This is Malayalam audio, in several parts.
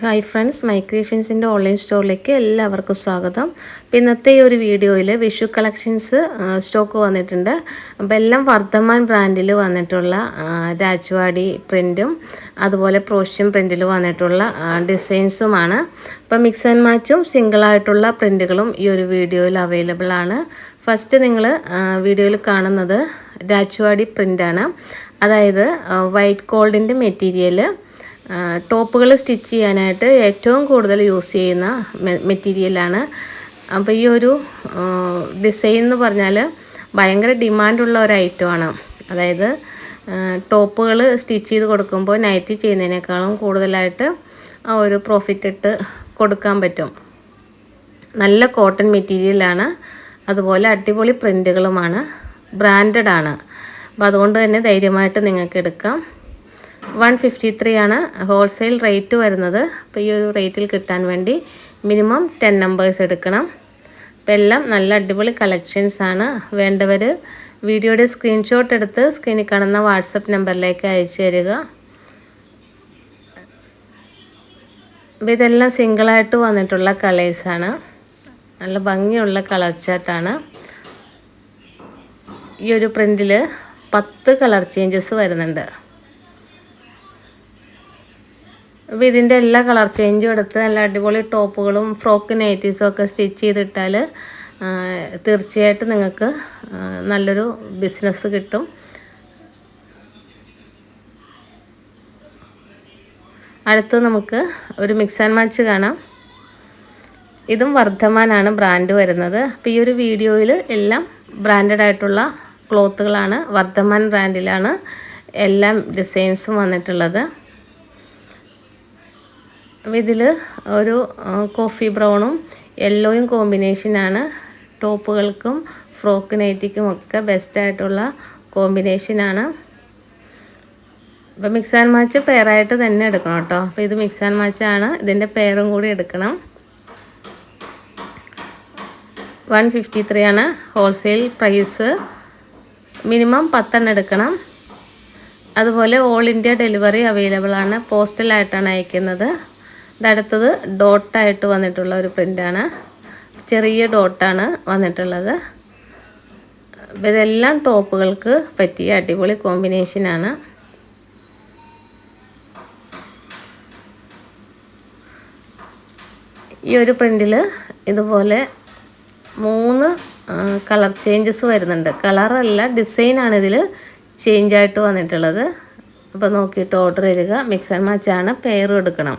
ഹായ് ഫ്രണ്ട്സ് മൈ ക്രിയേഷൻസിന്റെ ഓൺലൈൻ സ്റ്റോറിലേക്ക് എല്ലാവർക്കും സ്വാഗതം. അപ്പോൾ ഇന്നത്തെ ഈ ഒരു വീഡിയോയിൽ വിഷു കളക്ഷൻസ് സ്റ്റോക്ക് വന്നിട്ടുണ്ട്. അപ്പോൾ എല്ലാം വർദ്ധമാൻ ബ്രാൻഡിൽ വന്നിട്ടുള്ള രാജ്വാടി പ്രിന്റും അതുപോലെ പ്രോഷ്യൻ പ്രിന്റിൽ വന്നിട്ടുള്ള ഡിസൈൻസുമാണ് അപ്പോൾ മിക്സ് ആൻഡ് മാച്ചും സിംഗിളായിട്ടുള്ള പ്രിന്റുകളും ഈ ഒരു വീഡിയോയിൽ അവൈലബിൾ ആണ്. ഫസ്റ്റ് നിങ്ങൾ വീഡിയോയിൽ കാണുന്നത് രാജ്വാടി പ്രിന്റാണ് അതായത് വൈറ്റ് ഗോൾഡിന്റെ മെറ്റീരിയൽ ടോപ്പുകൾ സ്റ്റിച്ച് ചെയ്യാനായിട്ട് ഏറ്റവും കൂടുതൽ യൂസ് ചെയ്യുന്ന മെറ്റീരിയലാണ്. അപ്പോൾ ഈ ഒരു ഡിസൈൻ എന്ന് പറഞ്ഞാൽ ഭയങ്കര ഡിമാൻഡുള്ള ഒരു ഐറ്റമാണ് അതായത് ടോപ്പുകൾ സ്റ്റിച്ച് ചെയ്ത് കൊടുക്കുമ്പോൾ നൈറ്റി ചെയ്യുന്നതിനേക്കാളും കൂടുതലായിട്ട് ആ ഒരു പ്രോഫിറ്റ് ഇട്ട് കൊടുക്കാൻ പറ്റും. നല്ല കോട്ടൺ മെറ്റീരിയലാണ് അതുപോലെ അടിപൊളി പ്രിന്റുകളുമാണ് ബ്രാൻഡഡ് ആണ്. അപ്പോൾ അതുകൊണ്ട് തന്നെ ധൈര്യമായിട്ട് നിങ്ങൾക്ക് എടുക്കാം. വൺ ഫിഫ്റ്റി ത്രീ ആണ് ഹോൾസെയിൽ റേറ്റ് വരുന്നത്. അപ്പോൾ ഈ ഒരു റേറ്റിൽ കിട്ടാൻ വേണ്ടി മിനിമം ടെൻ നമ്പേഴ്സ് എടുക്കണം. അപ്പം എല്ലാം നല്ല അടിപൊളി കളക്ഷൻസ് ആണ്. വേണ്ടവർ വീഡിയോയുടെ സ്ക്രീൻഷോട്ട് എടുത്ത് സ്ക്രീനിൽ കാണുന്ന വാട്സപ്പ് നമ്പറിലേക്ക് അയച്ചു തരിക. അപ്പോൾ ഇതെല്ലാം സിംഗിളായിട്ട് വന്നിട്ടുള്ള കളേഴ്സാണ് നല്ല ഭംഗിയുള്ള കളർ ചാർട്ടാണ് ഈ ഒരു പ്രിന്റിൽ പത്ത് കളർ ചേഞ്ചസ് വരുന്നുണ്ട്. അപ്പോൾ ഇതിന്റെ എല്ലാ കളർ ചേഞ്ചും എടുത്ത് നല്ല അടിപൊളി ടോപ്പുകളും ഫ്രോക്ക് നൈറ്റീസും ഒക്കെ സ്റ്റിച്ച് ചെയ്തിട്ടാൽ തീർച്ചയായിട്ടും നിങ്ങൾക്ക് നല്ലൊരു ബിസിനസ് കിട്ടും. അടുത്ത് നമുക്ക് ഒരു മിക്സ് ആൻഡ് മാച്ച് കാണാം. ഇതും വർദ്ധമാനാണ് ബ്രാൻഡ് വരുന്നത്. അപ്പോൾ ഈ ഒരു വീഡിയോയിൽ എല്ലാം ബ്രാൻഡഡ് ആയിട്ടുള്ള ക്ലോത്തുകളാണ് വർദ്ധമാൻ ബ്രാൻഡിലാണ് എല്ലാം ഡിസൈൻസും വന്നിട്ടുള്ളത്. ഇതിൽ ഒരു കോഫി ബ്രൗണും യെല്ലോയും കോമ്പിനേഷനാണ് ടോപ്പുകൾക്കും ഫ്രോക്ക് നൈറ്റിക്കും ഒക്കെ ബെസ്റ്റായിട്ടുള്ള കോമ്പിനേഷനാണ് അപ്പോൾ മിക്സ് ആൻഡ് മാച്ച് പെയറായിട്ട് തന്നെ എടുക്കണം കേട്ടോ. അപ്പോൾ ഇത് മിക്സ് ആൻഡ് മാച്ചാണ് ഇതിന്റെ പെയറും കൂടി എടുക്കണം. വൺ ഫിഫ്റ്റി ത്രീ ആണ് ഹോൾസെയിൽ പ്രൈസ് മിനിമം പത്തെണ്ണം എടുക്കണം. അതുപോലെ ഓൾ ഇന്ത്യ ഡെലിവറി അവൈലബിൾ ആണ്. പോസ്റ്റലായിട്ടാണ് അയക്കുന്നത്. ഇതടുത്തത് ഡോട്ടായിട്ട് വന്നിട്ടുള്ള ഒരു പ്രിന്റാണ് ചെറിയ ഡോട്ടാണ് വന്നിട്ടുള്ളത്. ഇതെല്ലാം ടോപ്പുകൾക്ക് പറ്റിയ അടിപൊളി കോമ്പിനേഷനാണ് ഈ ഒരു പ്രിന്റിൽ ഇതുപോലെ മൂന്ന് കളർ ചേഞ്ചസ് വരുന്നുണ്ട്. കളറല്ല ഡിസൈനാണ് ഇതിൽ ചേഞ്ചായിട്ട് വന്നിട്ടുള്ളത്. അപ്പോൾ നോക്കിയിട്ട് ഓർഡർ ചെയ്യുക മിക്സ് ആൻഡ് മാച്ചാണ് പെയറും എടുക്കണം.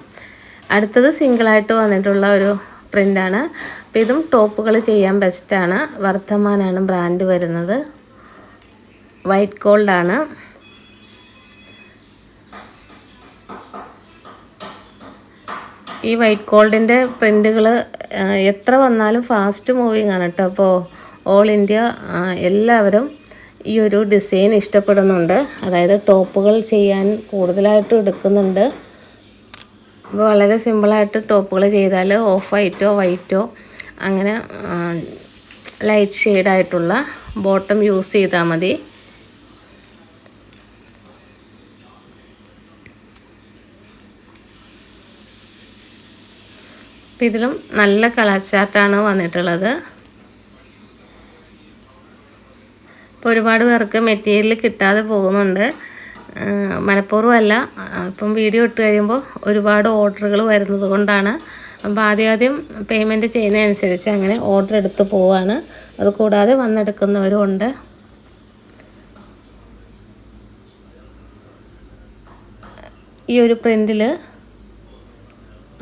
അടുത്തത് സിംഗിളായിട്ട് വന്നിട്ടുള്ള ഒരു പ്രിന്റാണ് അപ്പോൾ ഇതും ടോപ്പുകൾ ചെയ്യാൻ ബെസ്റ്റാണ്. വർദ്ധമാനാണ് ബ്രാൻഡ് വരുന്നത്. വൈറ്റ് ഗോൾഡാണ്. ഈ വൈറ്റ് ഗോൾഡിന്റെ പ്രിന്റുകൾ എത്ര വന്നാലും ഫാസ്റ്റ് മൂവിങ് ആണ് കേട്ടോ. അപ്പോൾ ഓൾ ഇന്ത്യ എല്ലാവരും ഈ ഒരു ഡിസൈൻ ഇഷ്ടപ്പെടുന്നുണ്ട്. അതായത് ടോപ്പുകൾ ചെയ്യാൻ കൂടുതലായിട്ടും എടുക്കുന്നുണ്ട്. അപ്പോൾ വളരെ സിമ്പിളായിട്ട് ടോപ്പുകൾ ചെയ്താൽ ഓഫ് വൈറ്റോ വൈറ്റോ അങ്ങനെ ലൈറ്റ് ഷെയ്ഡായിട്ടുള്ള ബോട്ടം യൂസ് ചെയ്താൽ മതി. അപ്പം ഇതിലും നല്ല കളർ ചാർട്ടാണ് വന്നിട്ടുള്ളത്. ഇപ്പോൾ ഒരുപാട് പേർക്ക് മെറ്റീരിയൽ കിട്ടാതെ പോകുന്നുണ്ട്. മനഃപൂർവമല്ല. ഇപ്പം വീഡിയോ ഇട്ട് കഴിയുമ്പോൾ ഒരുപാട് ഓർഡറുകൾ വരുന്നത് കൊണ്ടാണ്. അപ്പോൾ ആദ്യം ആദ്യം പേയ്മെന്റ് ചെയ്യുന്നതനുസരിച്ച് അങ്ങനെ ഓർഡർ എടുത്ത് പോവാണ്. അത് കൂടാതെ വന്നെടുക്കുന്നവരും ഉണ്ട്. ഈ ഒരു പ്രിന്റിൽ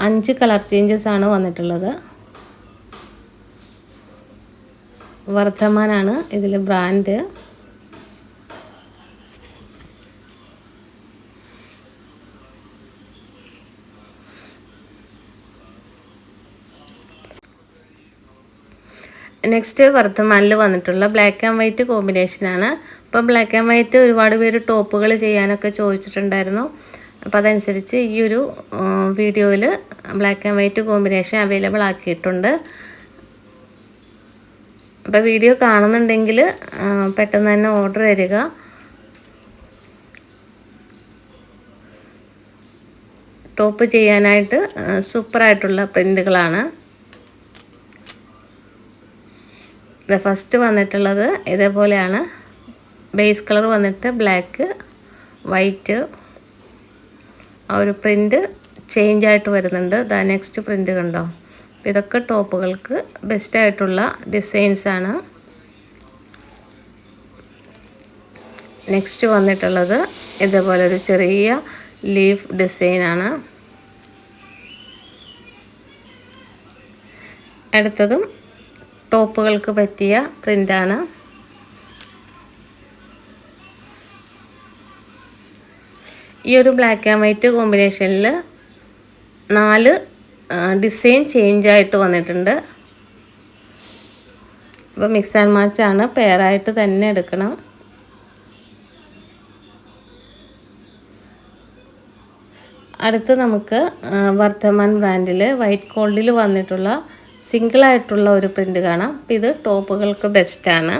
അഞ്ച് കളർ ചേഞ്ചസ് ആണ് വന്നിട്ടുള്ളത്. വർദ്ധമാനാണ് ഇതിൽ ബ്രാൻഡ് നെക്സ്റ്റ് വർദ്ധമാനിൽ വന്നിട്ടുള്ള ബ്ലാക്ക് ആൻഡ് വൈറ്റ് കോമ്പിനേഷനാണ് അപ്പോൾ ബ്ലാക്ക് ആൻഡ് വൈറ്റ് ഒരുപാട് പേര് ടോപ്പുകൾ ചെയ്യാനൊക്കെ ചോദിച്ചിട്ടുണ്ടായിരുന്നു. അപ്പോൾ അതനുസരിച്ച് ഈ ഒരു വീഡിയോയിൽ black and white combination available ആക്കിയിട്ടുണ്ട്. അപ്പോൾ വീഡിയോ കാണുന്നുണ്ടെങ്കിൽ പെട്ടെന്ന് തന്നെ ഓർഡർ തരിക ടോപ്പ് ചെയ്യാനായിട്ട് സൂപ്പറായിട്ടുള്ള പ്രിന്റുകളാണ് ഫസ്റ്റ് വന്നിട്ടുള്ളത് ഇതേപോലെയാണ്. ബേസ് കളർ വന്നിട്ട് ബ്ലാക്ക് വൈറ്റ് ആ ഒരു പ്രിന്റ് ചേഞ്ച് ആയിട്ട് വരുന്നുണ്ട്. ദാ നെക്സ്റ്റ് പ്രിന്റ് കണ്ടോ? ഇതൊക്കെ ടോപ്പുകൾക്ക് ബെസ്റ്റായിട്ടുള്ള ഡിസൈൻസാണ് നെക്സ്റ്റ് വന്നിട്ടുള്ളത് ഇതേപോലെ ഒരു ചെറിയ ലീഫ് ഡിസൈനാണ് അടുത്തതും ടോപ്പുകൾക്ക് പറ്റിയ പ്രിന്റാണ് ഈ ഒരു ബ്ലാക്ക് ആൻഡ് വൈറ്റ് കോമ്പിനേഷനിൽ നാല് ഡിസൈൻ ചേഞ്ച് ആയിട്ട് വന്നിട്ടുണ്ട്. അപ്പോൾ മിക്സ് ആൻഡ് മാച്ചാണ് പെയറായിട്ട് തന്നെ എടുക്കണം. അടുത്ത് നമുക്ക് വർത്തമാൻ ബ്രാൻഡിൽ വൈറ്റ് ഗോൾഡിൽ വന്നിട്ടുള്ള സിംഗിളായിട്ടുള്ള ഒരു പ്രിന്റ് കാണാം. അപ്പം ഇത് ടോപ്പുകൾക്ക് ബെസ്റ്റാണ്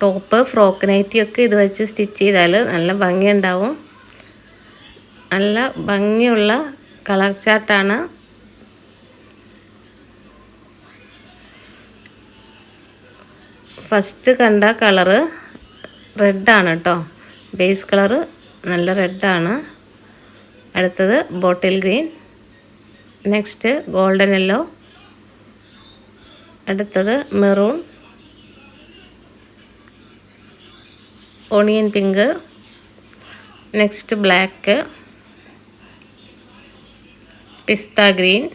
ടോപ്പ് ഫ്രോക്ക് നൈറ്റിയൊക്കെ ഇത് വെച്ച് സ്റ്റിച്ച് ചെയ്താൽ നല്ല ഭംഗിയുണ്ടാവും. നല്ല ഭംഗിയുള്ള കളർ ചാർട്ടാണ് ഫസ്റ്റ് കണ്ട കളറ് റെഡാണ് കേട്ടോ ബേസ് കളറ് നല്ല റെഡാണ് അടുത്തത് bottle green next golden yellow അടുത്തത് maroon onion pink next black pista green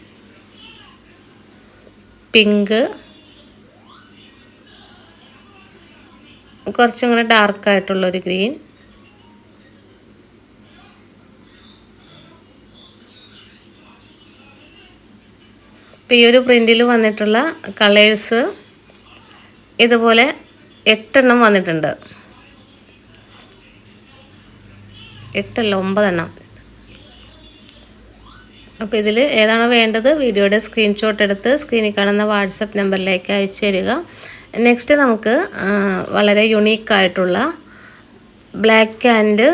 pink. കുറച്ചും കൂടെ ഡാർക്കായിട്ടുള്ളൊരു ഗ്രീൻ. ഇപ്പം ഈ ഒരു പ്രിന്റിൽ വന്നിട്ടുള്ള കളേഴ്സ് ഇതുപോലെ എട്ടെണ്ണം വന്നിട്ടുണ്ട്. എട്ടല്ല ഒമ്പതെണ്ണം. അപ്പോൾ ഇതിൽ ഏതാണ് വേണ്ടത്? വീഡിയോയുടെ സ്ക്രീൻഷോട്ട് എടുത്ത് സ്ക്രീനിൽ കാണുന്ന വാട്സപ്പ് നമ്പറിലേക്ക് അയച്ചു തരിക. നെക്സ്റ്റ് നമുക്ക് വളരെ യുണീക്കായിട്ടുള്ള ബ്ലാക്ക് ആൻഡ്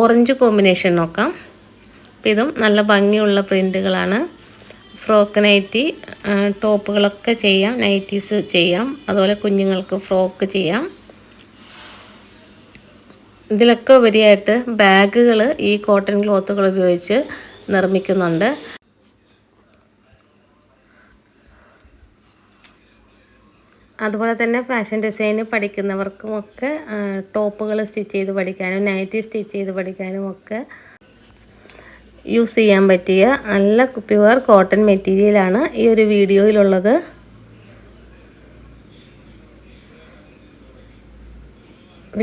ഓറഞ്ച് കോമ്പിനേഷൻ നോക്കാം. ഇതും നല്ല ഭംഗിയുള്ള പ്രിന്റുകളാണ് ഫ്രോക്ക് നൈറ്റി ടോപ്പുകളൊക്കെ ചെയ്യാം നൈറ്റീസ് ചെയ്യാം അതുപോലെ കുഞ്ഞുങ്ങൾക്ക് ഫ്രോക്ക് ചെയ്യാം. ഇതിലൊക്കെ ഉപരിയായിട്ട് ബാഗുകൾ ഈ കോട്ടൺ ക്ലോത്തുകൾ ഉപയോഗിച്ച് നിർമ്മിക്കുന്നുണ്ട്. അതുപോലെ തന്നെ ഫാഷൻ ഡിസൈന് പഠിക്കുന്നവർക്കുമൊക്കെ ടോപ്പുകൾ സ്റ്റിച്ച് ചെയ്ത് പഠിക്കാനും നൈറ്റി സ്റ്റിച്ച് ചെയ്ത് പഠിക്കാനും ഒക്കെ യൂസ് ചെയ്യാൻ പറ്റിയ നല്ല പ്യുവർ കോട്ടൺ മെറ്റീരിയലാണ് ഈ ഒരു വീഡിയോയിലുള്ളത്.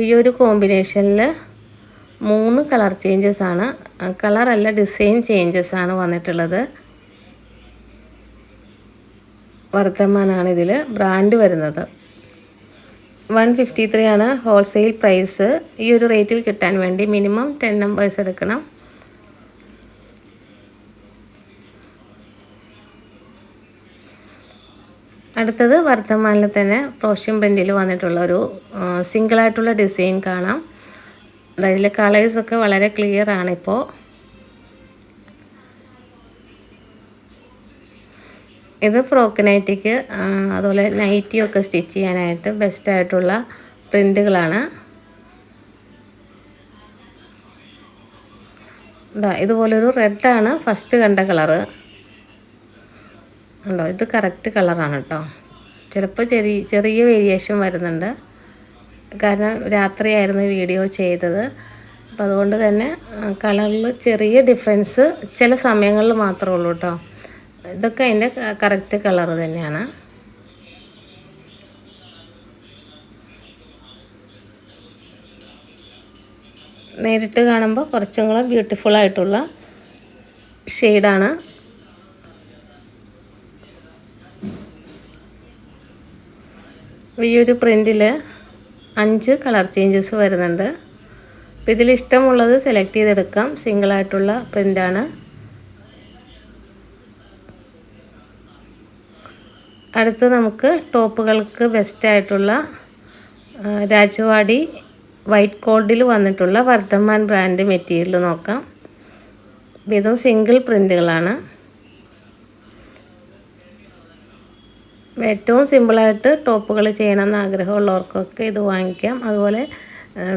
ഈ ഒരു കോമ്പിനേഷനിൽ മൂന്ന് കളർ ചേഞ്ചസ് ആണ്. കളറല്ല ഡിസൈൻ ചേഞ്ചസ് ആണ് വന്നിട്ടുള്ളത്. വർത്തമാനാണ് ഇതിൽ ബ്രാൻഡ് വരുന്നത്. വൺ ഫിഫ്റ്റി ത്രീ ആണ് ഹോൾസെയിൽ പ്രൈസ്. ഈ ഒരു റേറ്റിൽ കിട്ടാൻ വേണ്ടി മിനിമം ടെൻ നമ്പേഴ്സ് എടുക്കണം. അടുത്തത് വർദ്ധമാനിൽ തന്നെ പ്രോഷ്യം പ്രിന്റിൽ വന്നിട്ടുള്ള ഒരു സിംഗിൾ ആയിട്ടുള്ള ഡിസൈൻ കാണാം. അതായത് കളേഴ്സൊക്കെ വളരെ ക്ലിയർ ആണിപ്പോൾ ഇത് ഫ്രോക്ക് നൈറ്റിക്ക് അതുപോലെ നൈറ്റിയൊക്കെ സ്റ്റിച്ച് ചെയ്യാനായിട്ട് ബെസ്റ്റായിട്ടുള്ള പ്രിന്റുകളാണ് ഇതാ ഇതുപോലൊരു റെഡാണ് ഫസ്റ്റ് കണ്ട കളറ് ഉണ്ടോ? ഇത് കറക്റ്റ് കളറാണ് കേട്ടോ. ചിലപ്പോൾ ചെറിയ ചെറിയ വേരിയേഷൻ വരുന്നുണ്ട്. കാരണം രാത്രിയായിരുന്നു വീഡിയോ ചെയ്തത്. അപ്പോൾ അതുകൊണ്ട് തന്നെ കളറിൽ ചെറിയ ഡിഫറൻസ് ചില സമയങ്ങളിൽ മാത്രമേ ഉള്ളൂ കേട്ടോ. ഇതൊക്കെ അതിന്റെ കറക്റ്റ് കളർ തന്നെയാണ്. നേരിട്ട് കാണുമ്പോൾ കുറച്ചും കൂടെ ബ്യൂട്ടിഫുൾ ആയിട്ടുള്ള ഷെയ്ഡാണ് ഈ ഒരു പ്രിന്റിൽ അഞ്ച് കളർ ചേഞ്ചസ് വരുന്നുണ്ട്. അപ്പോൾ ഇതിൽ ഇഷ്ടമുള്ളത് സെലക്ട് ചെയ്തെടുക്കാം. സിംഗിളായിട്ടുള്ള പ്രിന്റാണ് അടുത്ത് നമുക്ക് ടോപ്പുകൾക്ക് ബെസ്റ്റായിട്ടുള്ള രാജവാടി വൈറ്റ് കോൾഡിൽ വന്നിട്ടുള്ള വർദ്ധമാൻ ബ്രാൻഡ് മെറ്റീരിയൽ നോക്കാം. ഇതും സിംഗിൾ പ്രിന്റുകളാണ് ഏറ്റവും സിമ്പിളായിട്ട് ടോപ്പുകൾ ചെയ്യണമെന്ന് ആഗ്രഹമുള്ളവർക്കൊക്കെ ഇത് വാങ്ങിക്കാം. അതുപോലെ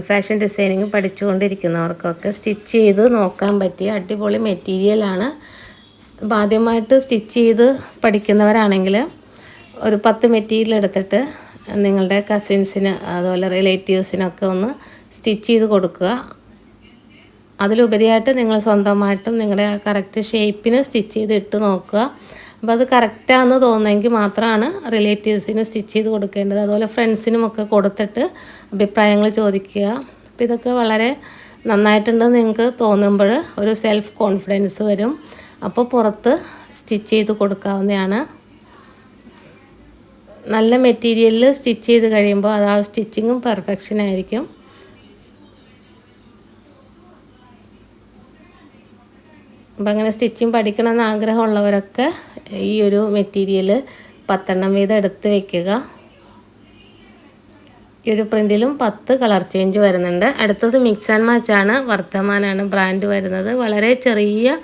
ഫാഷൻ ഡിസൈനിങ് പഠിച്ചുകൊണ്ടിരിക്കുന്നവർക്കൊക്കെ സ്റ്റിച്ച് ചെയ്ത് നോക്കാൻ പറ്റിയ അടിപൊളി മെറ്റീരിയലാണ്. അപ്പോൾ ആദ്യമായിട്ട് സ്റ്റിച്ച് ചെയ്ത് പഠിക്കുന്നവരാണെങ്കിൽ ഒരു പത്ത് മെറ്റീരിയൽ എടുത്തിട്ട് നിങ്ങളുടെ കസിൻസിന് അതുപോലെ റിലേറ്റീവ്സിനൊക്കെ ഒന്ന് സ്റ്റിച്ച് ചെയ്ത് കൊടുക്കുക. അതിലുപരിയായിട്ട് നിങ്ങൾ സ്വന്തമായിട്ടും നിങ്ങളുടെ കറക്റ്റ് ഷേപ്പിന് സ്റ്റിച്ച് ചെയ്ത് ഇട്ട് നോക്കുക. അപ്പോൾ അത് കറക്റ്റാണെന്ന് തോന്നുമെങ്കിൽ മാത്രമാണ് റിലേറ്റീവ്സിന് സ്റ്റിച്ച് ചെയ്ത് കൊടുക്കേണ്ടത്. അതുപോലെ ഫ്രണ്ട്സിനുമൊക്കെ കൊടുത്തിട്ട് അഭിപ്രായങ്ങൾ ചോദിക്കുക. അപ്പോൾ ഇതൊക്കെ വളരെ നന്നായിട്ടുണ്ടെന്ന് നിങ്ങൾക്ക് തോന്നുമ്പോൾ ഒരു സെൽഫ് കോൺഫിഡൻസ് വരും. അപ്പോൾ പുറത്ത് സ്റ്റിച്ച് ചെയ്ത് കൊടുക്കാവുന്നതാണ്. നല്ല മെറ്റീരിയലിൽ സ്റ്റിച്ച് ചെയ്ത് കഴിയുമ്പോൾ അത് ആ സ്റ്റിച്ചിങ്ങും പെർഫെക്ഷൻ ആയിരിക്കും. അപ്പം അങ്ങനെ സ്റ്റിച്ചിങ് പഠിക്കണമെന്ന് ആഗ്രഹമുള്ളവരൊക്കെ ഈ ഒരു മെറ്റീരിയൽ പത്തെണ്ണം വീതം എടുത്ത് വയ്ക്കുക ഈ ഒരു പ്രിന്റിലും പത്ത് കളർ ചേഞ്ച് വരുന്നുണ്ട്. അടുത്തത് മിക്സ് ആൻഡ് മാച്ച് ആണ് വർദ്ധമാനാണ് ബ്രാൻഡ് വരുന്നത്. വളരെ ചെറിയ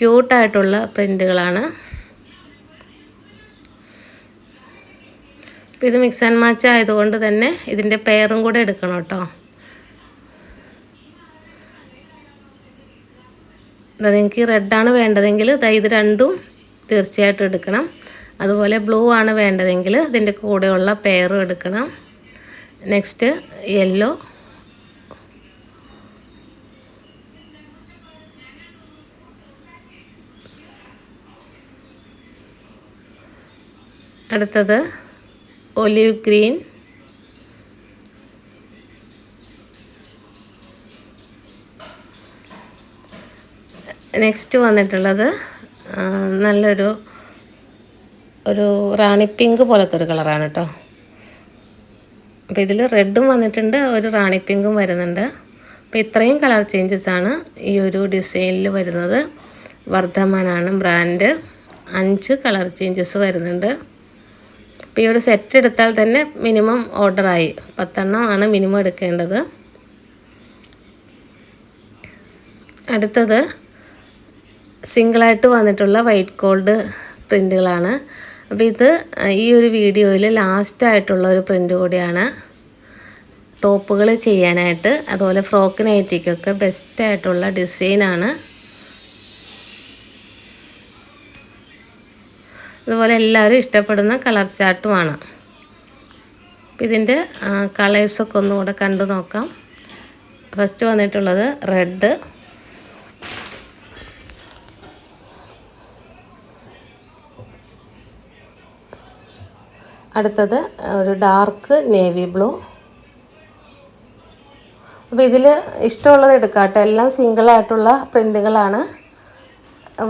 ക്യൂട്ടായിട്ടുള്ള പ്രിന്റുകളാണ് ഇത് മിക്സ് ആൻഡ് മാച്ച് ആയതുകൊണ്ട് തന്നെ ഇതിന്റെ പെയറും കൂടെ എടുക്കണം കേട്ടോ. നിങ്ങൾക്ക് റെഡാണ് വേണ്ടതെങ്കിൽ ഇത് രണ്ടും തീർച്ചയായിട്ടും എടുക്കണം. അതുപോലെ ബ്ലൂ ആണ് വേണ്ടതെങ്കിൽ ഇതിന്റെ കൂടെയുള്ള പെയറും എടുക്കണം. നെക്സ്റ്റ് യെല്ലോ അടുത്തത് ഒലിവ് ഗ്രീൻ നെക്സ്റ്റ് വന്നിട്ടുള്ളത് നല്ലൊരു ഒരു റാണി പിങ്ക് പോലത്തെ ഒരു കളറാണ് കേട്ടോ അപ്പോൾ ഇതിൽ റെഡും വന്നിട്ടുണ്ട് ഒരു റാണി പിങ്കും വരുന്നുണ്ട്. അപ്പോൾ ഇത്രയും കളർ ചേഞ്ചസ് ആണ് ഈ ഒരു ഡിസൈനിൽ വരുന്നത്. വർദ്ധമാനാണ് ബ്രാൻഡ്. അഞ്ച് കളർ ചേഞ്ചസ് വരുന്നുണ്ട്. അപ്പോൾ ഈ ഒരു സെറ്റ് എടുത്താൽ തന്നെ മിനിമം ഓർഡറായി പത്തെണ്ണം ആണ് മിനിമം എടുക്കേണ്ടത്. അടുത്തത് സിംഗിളായിട്ട് വന്നിട്ടുള്ള വൈറ്റ് ഗോൾഡ് പ്രിന്റുകളാണ് അപ്പോൾ ഇത് ഈ ഒരു വീഡിയോയിൽ ലാസ്റ്റായിട്ടുള്ള ഒരു പ്രിന്റ് കൂടിയാണ്. ടോപ്പുകൾ ചെയ്യാനായിട്ട് അതുപോലെ ഫ്രോക്ക് നൈറ്റിക്കൊക്കെ ബെസ്റ്റായിട്ടുള്ള ഡിസൈനാണ്. അതുപോലെ എല്ലാവരും ഇഷ്ടപ്പെടുന്ന കളർ ചാർട്ടുമാണ്. ഇതിന്റെ കളേഴ്സൊക്കെ ഒന്നുകൂടെ കണ്ടു നോക്കാം. ഫസ്റ്റ് വന്നിട്ടുള്ളത് റെഡ്. അടുത്തത് ഒരു ഡാർക്ക് നേവി ബ്ലൂ. അപ്പോൾ ഇതിൽ ഇഷ്ടമുള്ളത് എടുക്കാം കേട്ടോ. എല്ലാം സിംഗിളായിട്ടുള്ള പ്രിന്റുകളാണ്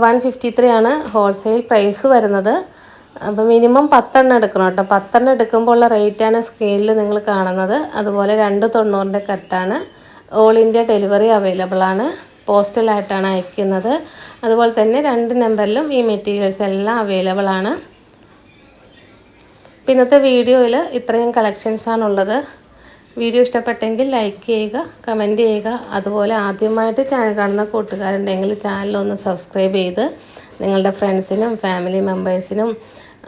വൺ ഫിഫ്റ്റി ത്രീ ആണ് ഹോൾസെയിൽ പ്രൈസ് വരുന്നത്. അപ്പോൾ മിനിമം പത്തെണ്ണം എടുക്കണം കേട്ടോ. പത്തെണ്ണം എടുക്കുമ്പോൾ ഉള്ള റേറ്റാണ് സ്കെയിലിൽ നിങ്ങൾ കാണുന്നത്. അതുപോലെ രണ്ട് തൊണ്ണൂറിന്റെ കട്ടാണ് ഓൾ ഇന്ത്യ ഡെലിവറി അവൈലബിൾ ആണ്. പോസ്റ്റലായിട്ടാണ് അയക്കുന്നത്. അതുപോലെ തന്നെ രണ്ട് നമ്പറിലും ഈ മെറ്റീരിയൽസ് എല്ലാം അവൈലബിൾ ആണ്. ഇന്നത്തെ വീഡിയോയിൽ ഇത്രയും കളക്ഷൻസാണുള്ളത് വീഡിയോ ഇഷ്ടപ്പെട്ടെങ്കിൽ ലൈക്ക് ചെയ്യുക കമന്റ് ചെയ്യുക. അതുപോലെ ആദ്യമായിട്ട് ചാനൽ കാണുന്ന കൂട്ടുകാരുണ്ടെങ്കിൽ ചാനലൊന്ന് സബ്സ്ക്രൈബ് ചെയ്ത് നിങ്ങളുടെ ഫ്രണ്ട്സിനും ഫാമിലി മെമ്പേഴ്സിനും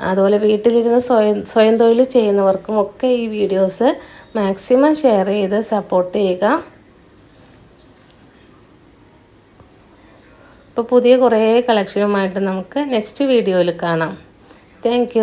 അതുപോലെ വീട്ടിലിരുന്ന് സ്വയം സ്വയം തൊഴിൽ ചെയ്യുന്നവർക്കും ഒക്കെ ഈ വീഡിയോസ് മാക്സിമം ഷെയർ ചെയ്ത് സപ്പോർട്ട് ചെയ്യുക. ഇപ്പോൾ പുതിയ കുറേ കളക്ഷനുമായിട്ട് നമുക്ക് നെക്സ്റ്റ് വീഡിയോയിൽ കാണാം. താങ്ക്